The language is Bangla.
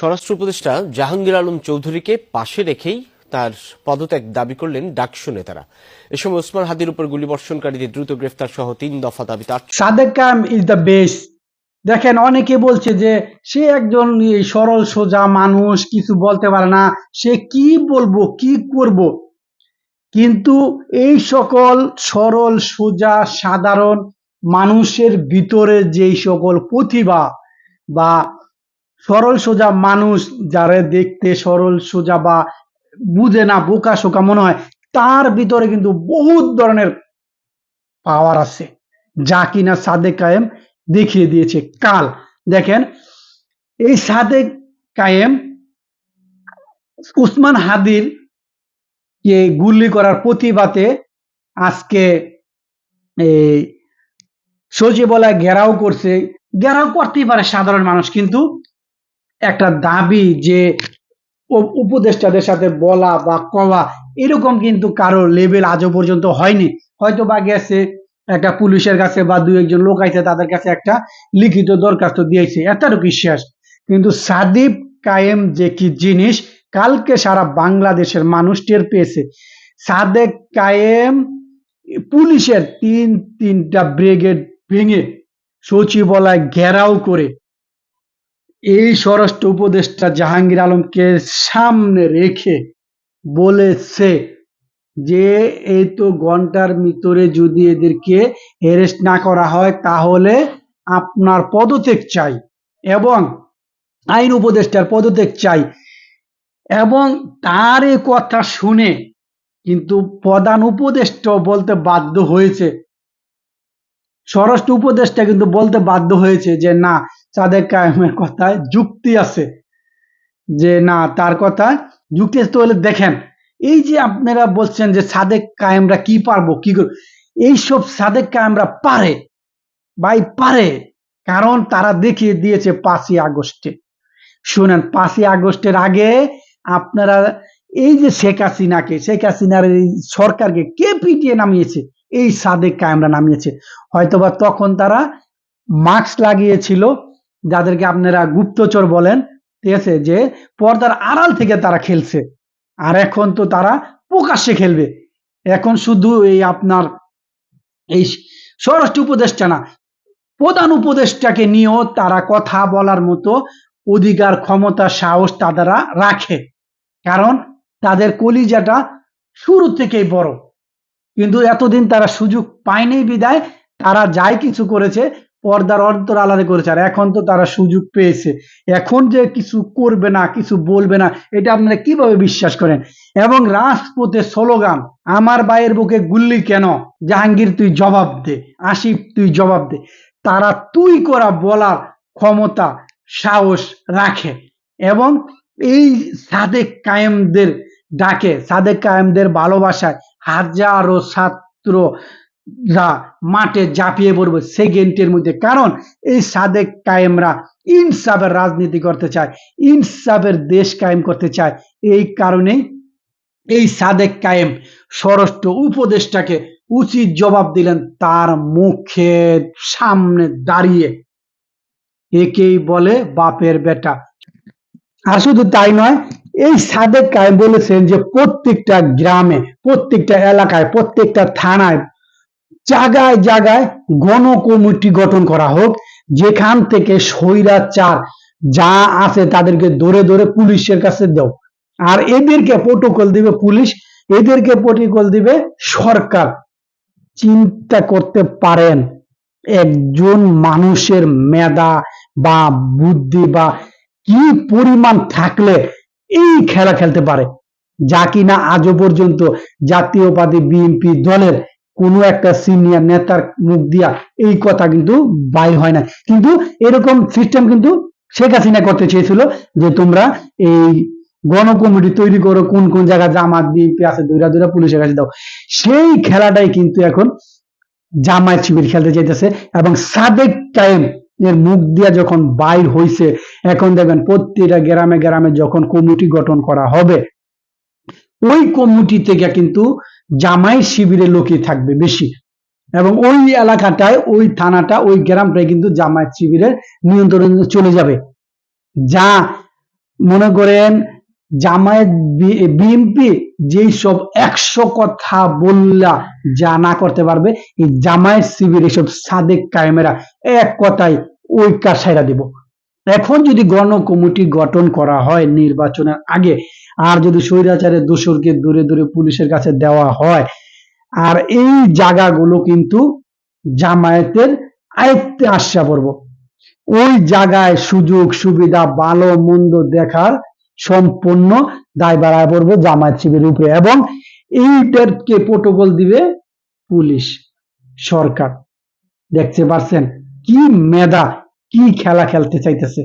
স্বরাষ্ট্র উপদেষ্টা জাহাঙ্গীর আলম চৌধুরীকে পাশে রেখেই তার পদত্যাগ দাবি করলেন ডাকসু নেতারা। এ সময় ওসমান হাদির উপর গুলিবর্ষণকারীদের দ্রুত গ্রেফতার সহ তিন দফা দাবি তার। Sadek come is the best দেখেন, অনেকে বলছে যে সে একজন সরল, সোজা মানুষ, কিছু বলতে পারে না। সে কি বলব, কি করব? কিন্তু এই সকল সরল, সোজা, সাধারণ মানুষের ভিতরে যেই সকল প্রতিভা বা সরল সোজা মানুষ যারা দেখতে সরল সোজা বা বুঝে না, বোকা শোকা মনে হয়, তার ভিতরে কিন্তু বহুত ধরনের পাওয়ার আছে, যা কিনা সাদেক কায়েম দেখিয়ে দিয়েছে কাল। দেখেন, এই সাদেক কায়েম উসমান হাদির কে গুলি করার প্রতিবাদে আজকে এই সচিবালয় ঘেরাও করছে। ঘেরাও করতেই পারে সাধারণ মানুষ, কিন্তু একটা দাবি যে উপদেষ্টাদের সাথে বলা বা কওয়া, এরকম কিন্তু কারও লেভেল আজও পর্যন্ত হয়নি। হয়তো বা গেছে, একটা পুলিশের কাছে বা দু একজন লোক আইছে, তাদের কাছে একটা লিখিত দরখাস্ত দিয়েছে। এতটুকু শেষ। কিন্তু সাদিব কায়েম যে কি জিনিস, কালকে সারা বাংলাদেশের মানুষ টের পেয়েছে। সাদেক কায়েম পুলিশের তিন তিনটা ব্রিগেড ভেঙে সচিবালয় ঘেরাও করে এই স্বরাষ্ট্র উপদেষ্টা জাহাঙ্গীর আলমকে সামনে রেখে বলেছে যে, এই তো ঘণ্টার ভিতরে যদি এদেরকে অ্যারেস্ট না করা হয়, তাহলে আপনার পদত্যাগ চাই এবং আইন উপদেষ্টার পদত্যাগ চাই। এবং তার এ কথা শুনে কিন্তু প্রধান উপদেষ্টা বলতে বাধ্য হয়েছে। স্বরাষ্ট্র উপদেষ্টা কিন্তু বলতে বাধ্য হয়েছে যে, না সাদেক কায়েমের কথায় যুক্তি আছে যে, না, তার কথায় যুক্তি আছে, তাহলে দেখেন, এই যে আপনারা বলছেন যে সাদেক কায়েমরা কি পারব, কি করব, এইসব সাদেক কায়েমরা পারে, ভাই পারে, কারণ তারা দেখিয়ে দিয়েছে পাঁচই আগস্টে। শুনেন, পাঁচই আগস্টের আগে আপনারা, এই যে শেখ হাসিনাকে, শেখ হাসিনার এই সরকারকে কে পিটিয়ে নামিয়েছে, এই সাদেক কায়েমরা নামিয়েছে। হয়তোবা তখন তারা মাস্ক লাগিয়েছিল যাদেরকে আপনারা গুপ্তচর বলেন, ঠিক আছে, যে পর্দার আড়াল থেকে তারা খেলছে। আর এখন তো তারা প্রকাশ্যে খেলবে। এখন শুধু এই আপনার এই স্বরাষ্ট্র উপদেষ্টা না, প্রধান উপদেষ্টাকে নিয়েও তারা কথা বলার মতো অধিকার, ক্ষমতা, সাহস তারা রাখে। কারণ তাদের কলিজাটা শুরু থেকেই বড়। কিন্তু এতদিন তারা সুযোগ পায়নি বিদায়, তারা যাই কিছু করেছে পর্দার অন্তর আলাদা করেছে। আর এখন তো তারা সুযোগ পেয়েছে। এখন যে কিছু করবে না, কিছু বলবে না, এটা আপনারা কীভাবে বিশ্বাস করেন? এবং রাজপথে স্লোগান, আমার বাইয়ের বুকে গুল্লি কেন? জাহাঙ্গীর, তুই জবাব দে। আসিফ, তুই জবাব দে। তারা তুই করা বলার ক্ষমতা, সাহস রাখে। এবং এই সাদেক কায়েমদের ডাকে, সাদেক কায়েমদের ভালোবাসায় হাজারো ছাত্র রা মাঠে ঝাঁপিয়ে পড়বে সেকেন্ডের মধ্যে। কারণ এই সাদেক কায়েমরা ইনসাফের রাজনীতি করতে চায়, ইনসাফের দেশ কায়েম করতে চায়। এই কারণেই এই সাদেক কায়েম স্বরাষ্ট্র উপদেষ্টাকে উচিত জবাব দিলেন তার মুখের সামনে দাঁড়িয়ে। একেই বলে বাপের বেটা। আর শুধু তাই নয়, এই সাদেক কায়েম বলেছেন যে প্রত্যেকটা গ্রামে, প্রত্যেকটা এলাকায়, প্রত্যেকটা থানায় জায়গায় জায়গায় গণ কমিটি গঠন করা হোক, যেখান থেকে স্বৈরাচার যা আছে তাদেরকে ধরে ধরে পুলিশের কাছে দাও। আর এদেরকে প্রোটোকল দিবে পুলিশ, এদেরকে প্রোটোকল দিবে সরকার। চিন্তা করতে পারেন, একজন মানুষের মেধা বা বুদ্ধি বা কি পরিমাণ থাকলে এই খেলা খেলতে পারে। যা কিনা আজও পর্যন্ত জাতীয়বাদী বিএনপি দলের কোনো একটা সিনিয়র নেতার মুখ দিয়া এই কথা কিন্তু বাই হয় না। কিন্তু এরকম সিস্টেম কিন্তু শেখ হাসিনা করতে চেয়েছিল যে তোমরা এই গণ কমিটি তৈরি করো, কোন কোন জায়গায় জামাত বিএনপি আছে, দুইরা দুইরা পুলিশের কাছে দাও। সেই খেলাটাই কিন্তু এখন জামায়াত শিবির খেলতে চাইতেছে এবং সাদেক টাইম এর মুখ দিয়া যখন বাইর হইছে, এখন দেখবেন প্রত্যেকটা গ্রামে গ্রামে যখন কমিটি গঠন করা হবে, ওই কমিটি থেকে কিন্তু জামাই শিবিরের লোকই থাকবে বেশি। এবং ওই এলাকাটায়, ওই থানাটা, ওই গ্রামটায় কিন্তু জামায়াত শিবিরের নিয়ন্ত্রণে চলে যাবে। যা মনে করেন জামায়াত বিএনপি যেই সব একশো কথা বললা যা না করতে পারবে, এই জামায়াত শিবির এইসব সাদেক কায়েমেরা এক কথায় ওই কাজ দিব। এখন যদি গণ কমিটি গঠন করা হয় নির্বাচনের আগে, আর যদি স্বৈরাচারের দোসরকে দূরে দূরে পুলিশের কাছে দেওয়া হয়, আর এই জায়গাগুলো কিন্তু জামায়াতের আয়ত্তে আসা পড়ব ওই জায়গায় সুযোগ, সুবিধা, ভালো, মন্দ দেখার সম্পূর্ণ দায় বাড়ায় পড়ব জামায়াত শিবিরের উপরে এবং এইটাকে প্রোটোকল দিবে পুলিশ সরকার। দেখতে পারছেন কি মেধা কি খেলা খেলতে চাইতেছে?